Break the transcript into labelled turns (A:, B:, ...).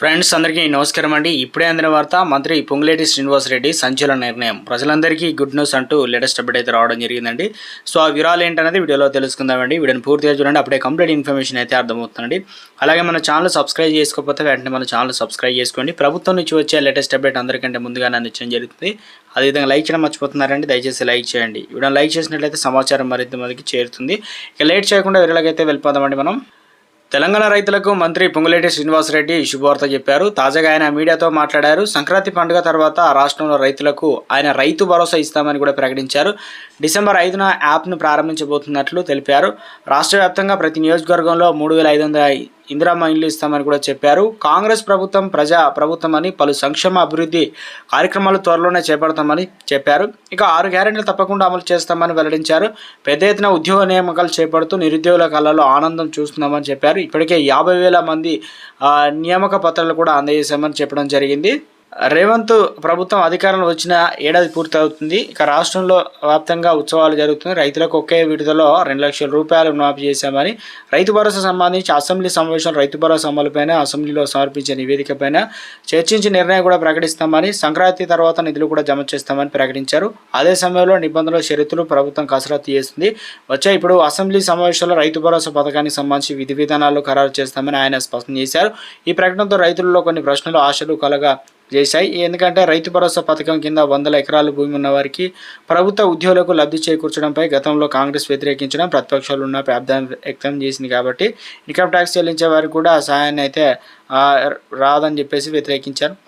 A: Friends అందరికీ నమస్కారం అండి. ఇప్పుడే అందిన వార్త మంత్రి పొంగులేటి శ్రీనివాసరెడ్డి సంచలన నిర్ణయం. ప్రజలందరికీ గుడ్ న్యూస్ అంటూ లేటెస్ట్ అప్డేట్ అయితే రావడం జరిగిందండి. సో ఆ వివరాలు ఏంటనేది వీడియోలో తెలుసుకుందామండి వీడియోని పూర్తిగా చూడండి. అప్పుడే కంప్లీట్ ఇన్ఫర్మేషన్ అయితే అర్థమవుతుందండి. అలాగే మన ఛానల్ సబ్స్క్రైబ్ చేసుకోకపోతే వెంటనే మన ఛానల్ సబ్స్క్రైబ్ చేసుకోండి. ప్రభుత్వం నుంచి వచ్చే లేటెస్ట్ అప్డేట్ అందరికంటే ముందుగానే అందించడం జరుగుతుంది. అదేవిధంగా లైక్ చేయడం మర్చిపోతున్నారండి. దయచేసి లైక్ చేయండి. వీడియో లైక్ చేసినట్లయితే సమాచారం మరింత మందికి చేరుతుంది. ఇక లేట్ చేయకుండా వీడియోలకైతే వెళ్ళిపోదామండి మనం. తెలంగాణ రైతులకు మంత్రి పొంగులేటి శ్రీనివాసరెడ్డి శుభవార్త చెప్పారు. తాజాగా ఆయన మీడియాతో మాట్లాడారు. సంక్రాంతి పండుగ తర్వాత రాష్ట్రంలో రైతులకు ఆయన రైతు భరోసా ఇస్తామని కూడా ప్రకటించారు. డిసెంబర్ ఐదున యాప్ను ప్రారంభించబోతున్నట్లు తెలిపారు. రాష్ట్ర ప్రతి నియోజకవర్గంలో మూడు వేల ఐదు వందల ఇందిరామ్మ ఇల్లు ఇస్తామని కూడా చెప్పారు. కాంగ్రెస్ ప్రభుత్వం ప్రజా ప్రభుత్వం అని పలు సంక్షేమ అభివృద్ధి కార్యక్రమాలు త్వరలోనే చేపడతామని చెప్పారు. ఇక ఆరు గ్యారెంటీలు తప్పకుండా అమలు చేస్తామని వెల్లడించారు. పెద్ద ఎత్తున ఉద్యోగ నియామకాలు చేపడుతూ నిరుద్యోగుల కళలో ఆనందం చూస్తున్నామని చెప్పారు. ఇప్పటికే యాభై వేల మంది నియామక పత్రాలు కూడా అందజేశామని చెప్పడం జరిగింది. రేవంత్ ప్రభుత్వం అధికారంలో వచ్చిన ఏడాది పూర్తవుతుంది. ఇక రాష్ట్రంలో వ్యాప్తంగా ఉత్సవాలు జరుగుతుంది రైతులకు ఒకే విడుదలలో రెండు లక్షల రూపాయలు మాఫీ చేశామని రైతు భరోసా సంబంధించి అసెంబ్లీ సమావేశం రైతు భరోసా అమలుపైన అసెంబ్లీలో సమర్పించే నివేదికపైన చర్చించి నిర్ణయం కూడా ప్రకటిస్తామని సంక్రాంతి తర్వాత నిధులు కూడా జమ చేస్తామని ప్రకటించారు. అదే సమయంలో నిబంధనలు షరతులు ప్రభుత్వం కసరత్తు చేస్తుంది. వచ్చే ఇప్పుడు అసెంబ్లీ సమావేశంలో రైతు భరోసా పథకానికి సంబంధించి విధి విధానాలు ఖరారు చేస్తామని ఆయన స్పష్టం చేశారు. ఈ ప్రకటనతో రైతులలో కొన్ని ప్రశ్నలు ఆశలు కలగా చేశాయి. ఎందుకంటే రైతు భరోసా పథకం కింద వందల ఎకరాల భూమి ఉన్న వారికి ప్రభుత్వ ఉద్యోగులకు లబ్ధి చేకూర్చడంపై గతంలో కాంగ్రెస్ వ్యతిరేకించడం ప్రతిపక్షాలు ఉన్న ప్రాబ్దం వ్యక్తం చేసింది కాబట్టి ఇన్కమ్ ట్యాక్స్ చెల్లించే వారికి కూడా ఆ సహాయాన్ని అయితే రాదని చెప్పేసి వ్యతిరేకించారు.